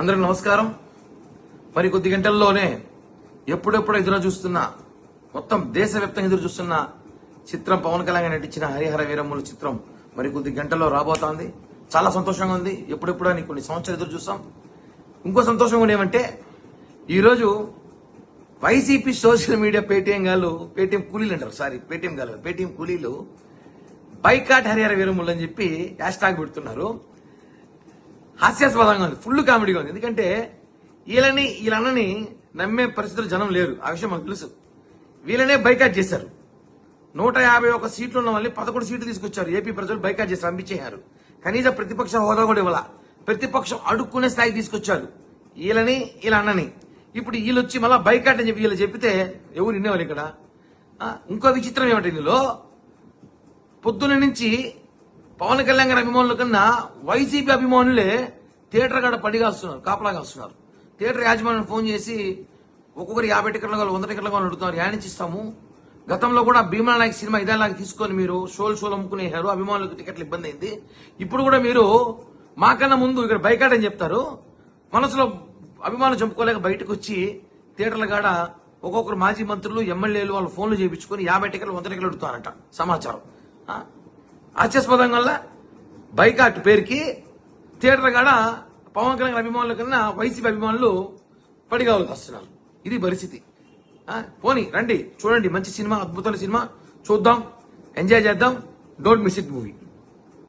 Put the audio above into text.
అందరికి నమస్కారం. మరి కొద్ది గంటల్లోనే ఎప్పుడెప్పుడు ఎదురు చూస్తున్న మొత్తం దేశవ్యాప్తంగా ఎదురు చూస్తున్న చిత్రం పవన్ కళ్యాణ్ నటించిన హరిహర వీరమ్ముల చిత్రం మరి కొద్ది గంటల్లో రాబోతోంది. చాలా సంతోషంగా ఉంది. ఎప్పుడెప్పుడు అని కొన్ని సంవత్సరాలు ఎదురు చూస్తాం ఇంకో సంతోషం కూడా ఏమంటే ఈరోజు వైసీపీ సోషల్ మీడియా పేటీఎం గాళ్ళు పేటీఎం కూలీలు అంటారు సారీ పేటీఎం గారు పేటీఎం కూలీలు బైకాట్ హరిహర వీరములు అని చెప్పి హ్యాష్ ట్యాగ్ పెడుతున్నారు. హాస్యాస్పదంగా ఉంది. ఫుల్ కామెడీగా ఉంది. ఎందుకంటే వీళ్ళని వీళ్ళని నమ్మే పరిస్థితులు జనం లేరు. ఆ విషయం మాకు తెలుసు. వీళ్ళనే బైకాట్ చేశారు. నూట యాభై ఒక సీట్లు ఉన్న వాళ్ళని పదకొండు సీట్లు తీసుకొచ్చారు. ఏపీ ప్రజలు బైకాట్ చేసి పంపించేశారు. కనీస ప్రతిపక్ష హోదా కూడా ఇవ్వాల. ప్రతిపక్షం అడుక్కునే స్థాయికి తీసుకొచ్చారు. వీళ్ళని వీళ్ళ అన్నని ఇప్పుడు వీళ్ళు వచ్చి మళ్ళీ బైకాట్ అని చెప్పి వీళ్ళు చెప్పితే ఎవరు వినేవాళ్ళు ఇక్కడ? ఇంకో విచిత్రం ఏమిటి ఇందులో? పొద్దున నుంచి పవన్ కళ్యాణ్ గారి అభిమానుల కన్నా వైసీపీ అభిమానులే థియేటర్ కాడ పడిగాస్తున్నారు కాపలాగా వస్తున్నారు థియేటర్ యాజమాన్యం ఫోన్ చేసి ఒక్కొక్కరు యాభై టికెట్ల కావాలి వంద టికెట్ల కావాలి అడుగుతున్నారు. యానించి ఇస్తాము. గతంలో కూడా భీమా నాయక్ సినిమా ఇదేలాగా తీసుకొని మీరు షోలు షోలు అమ్ముకునేశారు అభిమానులకు టికెట్లు ఇబ్బంది అయింది. ఇప్పుడు కూడా మీరు మాకన్నా ముందు ఇక్కడ బైకాట్ అని చెప్తారు. మనసులో అభిమానులు చంపుకోలేక బయటకు వచ్చి థియేటర్ల కాడ ఒక్కొక్కరు మాజీ మంత్రులు ఎమ్మెల్యేలు వాళ్ళు ఫోన్లు చేయించుకొని యాభై టికెట్లు వంద టికెట్లు అడుగుతారంట సమాచారం. ఆ? వల్ల బైకాట్ పేరుకి థియేటర్ కాడ పవన్ కళ్యాణ్ అభిమానుల కన్నా వైసీపీ అభిమానులు పడిగావులకు వస్తున్నారు ఇది పరిస్థితి పోనీ రండి చూడండి మంచి సినిమా అద్భుతమైన సినిమా చూద్దాం ఎంజాయ్ చేద్దాం డోంట్ మిస్ ఇట్ మూవీ